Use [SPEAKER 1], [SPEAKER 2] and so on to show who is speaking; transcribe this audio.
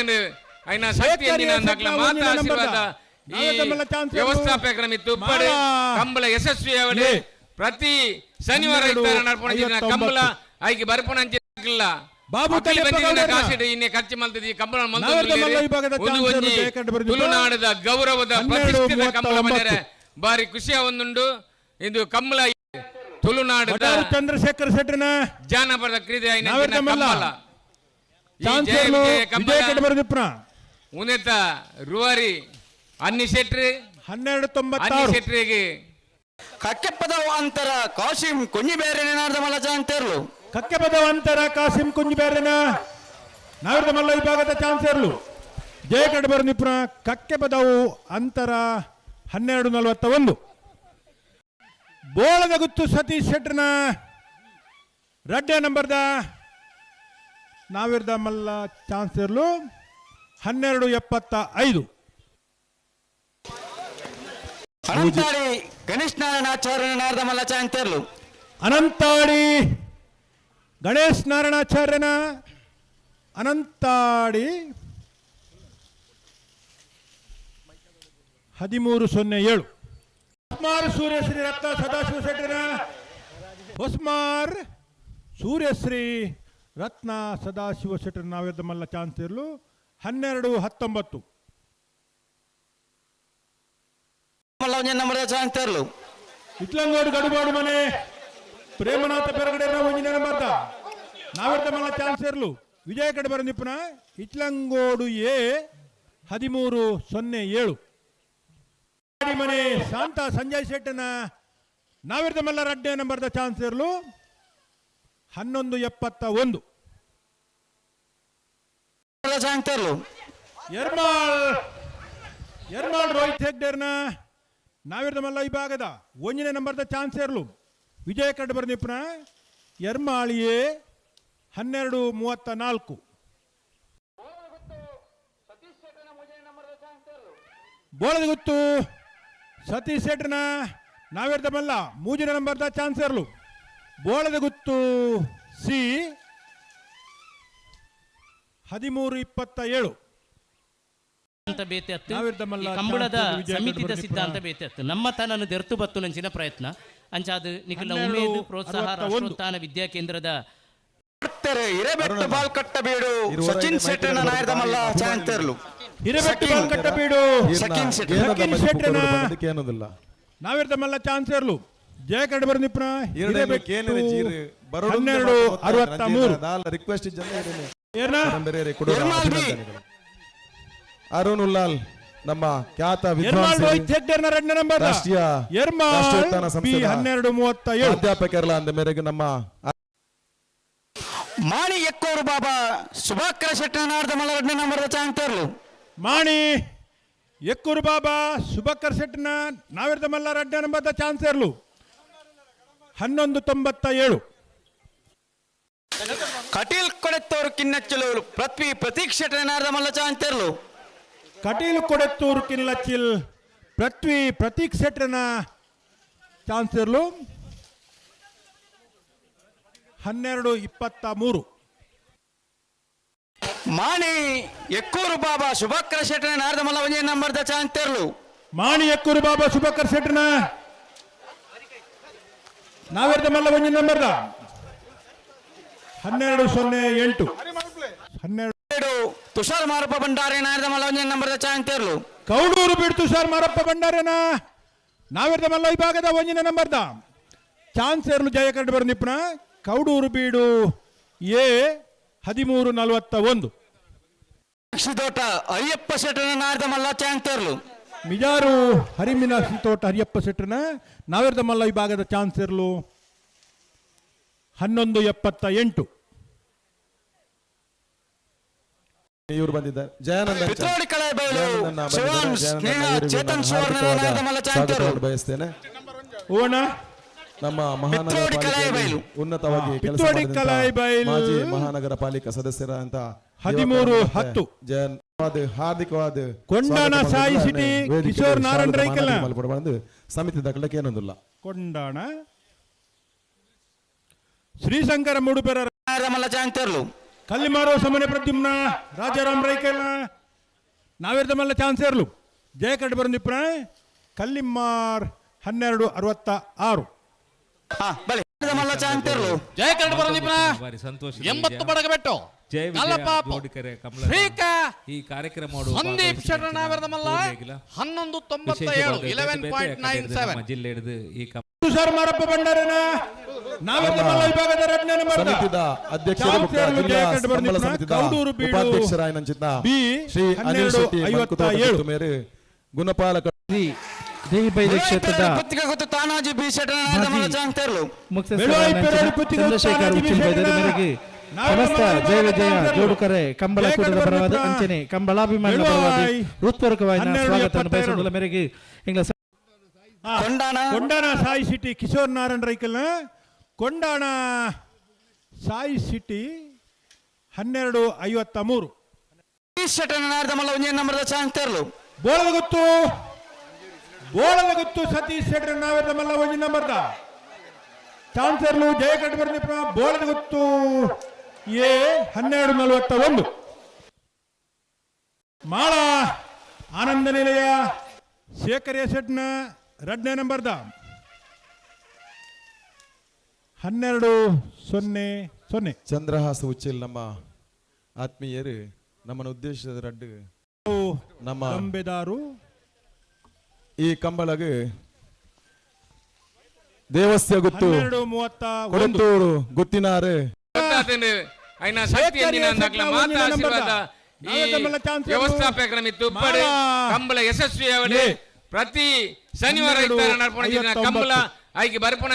[SPEAKER 1] ಅದನ್ನು అయినా ಶಕ್ತಿ
[SPEAKER 2] ಶೇಖರ್
[SPEAKER 1] ಎಂದಿನ
[SPEAKER 2] ಎಸ್
[SPEAKER 1] ದಾಖಲ
[SPEAKER 2] ಎಫ್ನ
[SPEAKER 1] ಮಾತ
[SPEAKER 2] ಒಂದಿನ
[SPEAKER 1] ಆಶೀರ್ವಾದ
[SPEAKER 2] ನಂಬರ್ದ.
[SPEAKER 1] ಈ
[SPEAKER 2] ನಾಳೆ ತಮ್ಮಲ್ಲ ಚಾನ್ಸ್
[SPEAKER 1] ವ್ಯವಸ್ಥಾಪಕರ ಮಿತ್ತು ಉಪ್ಪಡೆ
[SPEAKER 2] ಮಾಡ.
[SPEAKER 1] ಕಂಬಳ ಯಶಸ್ವಿ ಅವಡೆ
[SPEAKER 2] ಲೇ.
[SPEAKER 1] ಪ್ರತಿ ಶನಿವಾರ
[SPEAKER 2] ಹನ್ನೆರಡು
[SPEAKER 1] ಇರ್ತಾರೆ ನಡ್ಕೊಂಡಿದ್ದ
[SPEAKER 2] ಐವತ್ತೊಂಬತ್ತು.
[SPEAKER 1] ಕಂಬಳ ಆಯ್ಕೆ ಬರ್ಪಣ ಅಂಚಿಲ್ಲ
[SPEAKER 2] ಬಾಬು
[SPEAKER 1] ಅಖಿಲ
[SPEAKER 2] ತಲೆಪ್ಪ
[SPEAKER 1] ಬಂದಿದ್ದ
[SPEAKER 2] ಗೌಡರ.
[SPEAKER 1] ಕಾಸಿಡು ಇನ್ನೇ ಖರ್ಚು ಮಲ್ತದಿ ಕಂಬಳ
[SPEAKER 2] ನಾವೆಲ್ಲ ಮಲ್ಲ ವಿಭಾಗದ
[SPEAKER 1] ಒಂದು
[SPEAKER 2] ಚಾನ್ಸಲರ್
[SPEAKER 1] ಒಂಜಿ
[SPEAKER 2] ಜಯಕಂಠ ಬರೆದಿದ್ದು.
[SPEAKER 1] ತುಳುನಾಡದ ಗೌರವದ
[SPEAKER 2] ಹನ್ನೆರಡು
[SPEAKER 1] ಪ್ರತಿಷ್ಠಿತ ಕಂಬಳ
[SPEAKER 2] ಮೂವತ್ತ
[SPEAKER 1] ಮನೆಯರೆ ಬಾರಿ ಖುಷಿಯ ಒಂದುಂಡು ಇದು ಕಂಬಳ ತುಳುನಾಡದ
[SPEAKER 2] ಬಟಾರು ಚಂದ್ರಶೇಖರ್ ಶೆಟ್ಟರ್ನ
[SPEAKER 1] ಜಾನಪದ ಕ್ರೀಡೆ ಆಯ್ನ
[SPEAKER 2] ನಾವೆಲ್ಲ ಮಲ್ಲ.
[SPEAKER 1] ಕಂಬಳ ಕಂಬಳ ಉನ್ನತ ರೂವಾರಿ ಅನ್ನಿ ಶೆಟ್ರಿ.
[SPEAKER 2] ಹನ್ನೆರಡು
[SPEAKER 1] ಅನ್ನಿ
[SPEAKER 2] ತೊಂಬತ್ತಾರು
[SPEAKER 1] ಶೆಟ್ರಿಗೆ.
[SPEAKER 3] ಕಕ್ಕೆಪ್ಪದ ಅಂತರ ಕಾಶಿಂ ಕುಂಜಿ ಬೇರೆ ನಾರದ ಮಲಜ ಅಂತೇರ್ಲು.
[SPEAKER 2] ಕಕ್ಕೆ ಪದವಂತರ ಕಾಸಿಂ ಕುಂಜಿಬೇರೆನ ನಾರದ ಮಲ್ಲ ವಿಭಾಗದ ಚಾನ್ಸರ್ಲು. ಜಯ ಕಡೆ ಬರೆದಿಪ್ಪನ ಕಕ್ಕೆ ಪದವು ಅಂತರ ಹನ್ನೆರಡು ನಲವತ್ತ ಒಂದು. ಬೋಳದ ಗುತ್ತು ಸತೀಶ್ ಶೆಟ್ರನ ರಡ್ಡೆ ನಂಬರ್ದ ನಾವಿರ್ದ ಮಲ್ಲ ಚಾನ್ಸರ್ಲು ಹನ್ನೆರಡು ಎಪ್ಪತ್ತ ಐದು.
[SPEAKER 3] ಅನಂತಾಡಿ ಗಣೇಶ್ ನಾರಾಯಣಾಚಾರ್ಯ ನಾಡ್ದ ಮಲಜ ಅಂತೇರ್ಲು
[SPEAKER 2] ಅನಂತಾಡಿ ಗಣೇಶ್ ನಾರಾಯಣಾಚಾರ್ಯನ ಅನಂತಾಡಿ ಹದಿಮೂರು ಸೊನ್ನೆ ಏಳು. ಹೊಸ್ಮಾರ್ ಸೂರ್ಯಶ್ರೀ ರತ್ನ ಸದಾಶಿವ ಶೆಟ್ಟರ ಹೊಸ್ಮಾರ್ ಸೂರ್ಯಶ್ರೀ ರತ್ನ ಸದಾಶಿವ ಶೆಟ್ಟರ್ ನಾವೆದ್ದ ಮಲ್ಲ ಚಾನ್ಸ್ ಇರಲು. ಹನ್ನೆರಡು ಹತ್ತೊಂಬತ್ತು. ಇಟ್ಲಂಗೋಡು ಗಡುಬಾಡು ಮನೆ. ಪ್ರೇಮನಾಥ ಪೆರಗಡೆ ಒಂಜಿನ ನಾವೆಡ್ದ ಮಲ್ಲ ಚಾನ್ಸ್ ಇರಲು. ವಿಜಯ ಕಡೆ ಬರಂದಿಪ್ಪನ ಇಟ್ಲಂಗೋಡು ಎ ಹದಿಮೂರು ಸೊನ್ನೆ ಏಳು. ಮನೆ ಶಾಂತ ಸಂಜಯ್ ಶೆಟ್ಟನ ನಾವೆಡ್ದ ಮಲ್ಲ ರಡ್ಡೆ ನಂಬರ್ದ ಚಾನ್ಸ್ ಇರ್ಲು. ಹನ್ನೊಂದು ಎಪ್ಪತ್ತ ಒಂದು. ಎರ್ಮಾಳ್ ಎರ್ಮಾಳ್ ರೋಹಿತ್ ಹೆಗ್ಡೇರ್ನ ನಾವಿರ್ದ ಮಲ್ಲ ಈ ಭಾಗದ ಒಂಜನೇ ನಂಬರ್ದ ಚಾನ್ಸ್ ಇರ್ಲು ವಿಜಯ ಕಂಡು ಬರ್ದಿಪ್ಪನ ಎರ್ಮಾಳಿಯೇ ಹನ್ನೆರಡು ಮೂವತ್ತ ನಾಲ್ಕು. ಬೋಳದ ಗುತ್ತು ಸತೀಶ್ ಶೆಟ್ರನ ನಾವಿರ್ದ ಮಲ್ಲ ಮೂಜನೇ ನಂಬರ್ದ ಚಾನ್ಸ್ ಇರ್ಲು ಬೋಳದ ಗುತ್ತು ಸಿ ಹದಿಮೂರು ಇಪ್ಪತ್ತ ಏಳು.
[SPEAKER 4] ಅಂತ ಬೇತೆ
[SPEAKER 2] ನಾವಿರ್ದ ಮಲ್ಲ
[SPEAKER 4] ಕಂಬಳದ ಸಮಿತಿದ ಸಿದ್ಧಾಂತ. ಬೇತೆ ಅತ್ತು ನಮ್ಮ ತನನ್ನು ದೆರ್ತು ಬತ್ತು ನಂಚಿನ ಪ್ರಯತ್ನ. ಅಂಚಾದ ನಿಖಿಲ ಉಮೇದು ಪ್ರೋತ್ಸಾಹ. ರಾಷ್ಟ್ರೋತ್ಥಾನ ವಿದ್ಯಾ
[SPEAKER 3] ಕೇಂದ್ರದ ಇರಬೆಟ್ಟು ಬಾಲ್ ಕಟ್ಟಬೇಡು ಸಚಿನ್ ಶೆಟ್ಟನ
[SPEAKER 5] ಮೈತ್ರಿ
[SPEAKER 3] ನಾಡ್ದ ಮಲ್ಲ
[SPEAKER 5] ಭಾರಿ
[SPEAKER 3] ಚ ಅಂತೇರ್ಲು
[SPEAKER 2] ಹಿರೇಬೆಟ್ಟು
[SPEAKER 3] ಸಕಿನ್.
[SPEAKER 2] ಬಾಲ್ ಕಟ್ಟಬೇಡು
[SPEAKER 3] ಸಚಿನ್ ಶೆಟ್ಟಿ.
[SPEAKER 2] ನಾವಿರ್ದಮಲ್ಲ ಶೆಟ್ಟಿನ
[SPEAKER 5] ಅದಕ್ಕೆ ಏನೋದಿಲ್ಲ
[SPEAKER 2] ಜಯ
[SPEAKER 5] ಜೀರು ಬರೋಡು
[SPEAKER 2] ಹನ್ನೆರಡು ಅರವತ್ತ ಮೂರು.
[SPEAKER 5] ರಿಕ್ವೆಸ್ಟ್ ಬೇರೆ. ಅರುಣ್ ಉಲ್ಲಾಲ್ ನಮ್ಮ ಖ್ಯಾತ
[SPEAKER 2] ಹನ್ನೆರಡು ಮೂವತ್ತ ಏಳು
[SPEAKER 5] ಅಧ್ಯಾಪಕರಲ್ಲ ಅಂದ ಮೇರೆಗೆ ನಮ್ಮ
[SPEAKER 3] ಮಾಣಿ ಎಕ್ಕೋರು ಬಾಬಾ ಸುಭಾಕರ ಶೆಟ್ಟನ ನಾಡ್ದ ಮಲ್ಲ ಎರಡನೇ ನಂಬರ್ದ ಚ
[SPEAKER 2] ಮಾಣಿ ಎಕ್ಕೂರು ಬಾಬಾ ಸುಭಾಕರ್ ಶೆಟ್ಟನ ನಾವಿರ್ದ ಮಲ್ಲ ಎರಡನೇ ನಂಬರ್ದ ಚಾನ್ಸ್ ಇರ್ಲು ಹನ್ನೊಂದು ತೊಂಬತ್ತ ಏಳು.
[SPEAKER 3] ಕಟೀಲ್ ಕೊಡೆತ್ತೋರು ಕಿನ್ನಚ್ಚಲು ಪೃಥ್ವಿ ಪ್ರತೀಕ್ ಶೆಟ್ಟನ ನಾಡ್ದ ಮಲ್ಲ ಚ ಅಂತೇರ್ಲು
[SPEAKER 2] ಕಟೀಲು ಕೊಡೆತ್ತೂರು ಕಿಲ್ಲಚ್ಚಿಲ್ ಪೃಥ್ವಿ ಪ್ರತೀಕ್ಷಟನ ಚಾನ್ಸ್ ಇರ್ಲು ಹನ್ನೆರಡು ಇಪ್ಪತ್ತ ಮೂರು.
[SPEAKER 3] ಮಾಣಿ ಎಕ್ಕೂರು ಬಾಬಾ ಶುಭಕರ ಶೆಟ್ಟನ ನಾರದ ಮಲ್ಲ ಒಂಜಿ ನಂಬರ್ದ ಚಾನ್ಸ್ ಅಂತೇರ್ಲು
[SPEAKER 2] ಮಾಣಿ ಎಕ್ಕೂರು ಬಾಬಾ ಶುಭಕ್ರ ಶೆಟ್ರನ ನಾವೆರ್ದ ಮಲ್ಲ ಒಂಜಿ ನಂಬರ್ದ? ಹನ್ನೆರಡು ಸೊನ್ನೆ ಎಂಟು. ಹನ್ನೆರಡು.
[SPEAKER 3] ತುಷಾರ್ ಮಾರಪ್ಪ ಭಂಡಾರಿ ನಾಡ್ದ ಮಲ್ಲ ನಂಬರ್ ನಂಬರ್ದ ಚ
[SPEAKER 2] ಕೌಡೂರು ಬಿಡ್ ತುಷಾರ್ ಮಾರಪ್ಪ ಬಂಡಾರೆನ ನಾವಿರ್ದ ಮಲ್ಲ ವಿಭಾಗದ ಒಂಜಿನ ನಂಬರ್ ಚಾನ್ಸ್ ಏರ್ಲು ಜಯ ಕಂಡು ಬರ್ನಿಪ್ಪನ ಕೌಡೂರು ಬೀಡು ಎ ಹದಿಮೂರು ನಲವತ್ತ ಒಂದು.
[SPEAKER 3] ತೋಟ ಅಯ್ಯಪ್ಪ ಶೆಟ್ಟನ ನಾಡ್ದ ಮಲ್ಲ ಚ ಅಂತೇರ್ಲು
[SPEAKER 2] ಮಿಜಾರು ಹರಿಮಿನಾಸಿ ತೋಟ ಅಯ್ಯಪ್ಪ ಶೆಟ್ಟನ ನಾವೇರ್ದ ಮಲ್ಲ ವಿಭಾಗದ ಚಾನ್ಸ್ ಇರ್ಲು. ಹನ್ನೊಂದು ಎಪ್ಪತ್ತ ಎಂಟು.
[SPEAKER 5] ಇವರು ಬಂದಿದ್ದಾರೆ. ಜಯಾನಂದ ಬಯಸ್ತೇನೆ.
[SPEAKER 2] ಓಣ
[SPEAKER 5] ನಮ್ಮ ಮಹಾನಗರ ಉನ್ನತವಾಗಿ ಕೆಲಸ. ಮಾಜಿ ಮಹಾನಗರ ಪಾಲಿಕೆ ಸದಸ್ಯರ ಅಂತ
[SPEAKER 2] ಹದಿಮೂರು ಹತ್ತು.
[SPEAKER 5] ಜಯನ್ ವಾದ ಹಾರ್ದಿಕವಾದ ಕೊಂಡಾಣ
[SPEAKER 2] ಸಾಯಿ ಸಿಟಿ ಕಿಶೋರ್ ನಾರಾಯಣ ರೈಕಲ್
[SPEAKER 5] ಸಮಿತಿ ದಾಖಲಕ್ಕೆ ಏನೊಂದಿಲ್ಲ.
[SPEAKER 2] ಕೊಂಡಾಣ? ಶ್ರೀಶಂಕರ ಮೂಡುಪೆರ
[SPEAKER 3] ನಾಡ್ದ ಮಲ್ಲ ಚ ಅಂತೇರ್ಲು
[SPEAKER 2] ಕಲ್ಲಿಮಾರೋ ಸಮನೆ ಪ್ರದ್ಯುಮ್ನ ರಾಜಾರಾಮ್ ರೈಕೇಲ ನಾವಿರ್ದ ಮೇಲೆ ಚಾನ್ಸ್ ಇರ್ಲು ಜಯ ಕಡೆ ಬರಂದಿಪ್ಪ ಕಲ್ಲಿಮ್ಮಾರ್ ಹನ್ನೆರಡು ಅರವತ್ತ ಆರು.
[SPEAKER 6] ಜಯ ಕರಡು ಬರೋದಿಪ್ಪ
[SPEAKER 7] ಬಾರಿ ಸಂತೋಷ
[SPEAKER 6] ಎಂಬತ್ತು
[SPEAKER 7] ಕಮಲ
[SPEAKER 6] ಶ್ರೀಕ
[SPEAKER 7] ಈ ಕಾರ್ಯಕ್ರಮ
[SPEAKER 6] ಸಂದೀಪ್ ಮಲ್ಲ ಹನ್ನೊಂದು ತೊಂಬತ್ತ ಏಳು ಇಲೆವೆನ್ ಪಾಯಿಂಟ್ ನೈನ್ ಸೆವೆನ್
[SPEAKER 7] ಜಿಲ್ಲೆ ಹಿಡಿದು ಈ
[SPEAKER 2] ತುಷಾರ್ ಮಾರಪ್ಪ ಭಂಡಾರನ. ನಾವಿರ್ದ ಮಲ್ಲ ವಿಭಾಗದ ಎರಡನೇ ನಂಬರ್ ಕೌಡೂರು ಬಿ
[SPEAKER 5] ಶ್ರೀ
[SPEAKER 2] ಹನ್ನೆರಡು ಐವತ್ತ ಏಳು.
[SPEAKER 5] ಮೇರೆ ಗುಣಪಾಲಕ
[SPEAKER 8] ಕ್ಷೇತ್ರದ
[SPEAKER 3] ಗೊತ್ತು ತಾನಾಜಿ ಬಿ
[SPEAKER 2] ಕುತ್ತಿಗೆ
[SPEAKER 8] ಚಂದ್ರಶೇಖರ್
[SPEAKER 2] ತಾನಾಜಿ
[SPEAKER 8] ಮೇರೆಗೆ ಸಮಸ್ತ ಜಯ ವಿಜಯ ಜೋಡುಕರೆ ಕಂಬಳ ಕೂಟದ ಪರವಾದ ಅಂಚನೆ ಕಂಬಳಾಭಿಮಾನ ಪರವಾಗಿ ಹೃತ್ಪೂರ್ವಕವಾದ
[SPEAKER 2] ಸ್ವಾಗತವನ್ನು.
[SPEAKER 8] ಬಯಸುವುದರ ಮೇರೆಗೆ ಇಂಗ್ಲ
[SPEAKER 2] ಕೊಂಡಾಣ. ಸಾಯಿ ಸಿಟಿ ಕಿಶೋರ್ ನಾರಾಯಣ್ ರೈಕಲ್ನ. ಕೊಂಡಾಣ ಸಾಯಿ ಸಿಟಿ ಹನ್ನೆರಡು ಐವತ್ತ ಮೂರು.
[SPEAKER 3] ಮಲ್ಲ ನಂಬರ್ದ ತೆರಲು.
[SPEAKER 2] ಬೋಳದ ಗೊತ್ತು ಬೋಳದ ಗೊತ್ತು ಸತೀಶ್ ಜಯ ಬೋಳದ ಗೊತ್ತು ಎ ಹನ್ನೆರಡು ನಲವತ್ತ ಒಂದು. ಮಾಳ ಆನಂದ ನಿಲಯ ಶೇಖರ್ ಶೆಟ್ನ ಎರಡನೇ ನಂಬರ್ದ ಹನ್ನೆರಡು ಸೊನ್ನೆ ಸೊನ್ನೆ
[SPEAKER 5] ಚಂದ್ರಹಾಸ ಉಚ್ಚಿಲ್ ನಮ್ಮ ಆತ್ಮೀಯರು ನಮ್ಮನ್ನು ಉದ್ದೇಶದ ರಡ್ಡು ನಮ್ಮ
[SPEAKER 2] ಅಂಬೆದಾರು
[SPEAKER 5] ಈ ಕಂಬಳಗ ದೇವಸ್ಥೆ ಗೊತ್ತು
[SPEAKER 2] ಹನ್ನೆರಡು ಮೂವತ್ತ ಒಂದು
[SPEAKER 5] ಕೊಡಂತೂರು ಗುತ್ತಿನಾರು
[SPEAKER 1] ಗೊತ್ತಾತೇನೆ ಐನ ಶಕ್ತಿ ಎಂದಿನ ಅಂದಾಗ್ಲ ಮಾತ ಆಶೀರ್ವಾದ ಈ ವ್ಯವಸ್ಥಾಪಕರ ಮಿತ್ತು ಉಪ್ಪಡೆ ಕಂಬಳ ಪ್ರತಿ ಶನಿವಾರ
[SPEAKER 2] ಹನ್ನೆರಡು
[SPEAKER 1] ಇತ್ತಾರೆ ನಡ್ಪಣ ಕಂಬಳ
[SPEAKER 2] ಐವತ್ತೊಂಬತ್ತು.
[SPEAKER 1] ಆಯ್ಕೆ ಬರ್ಪಣ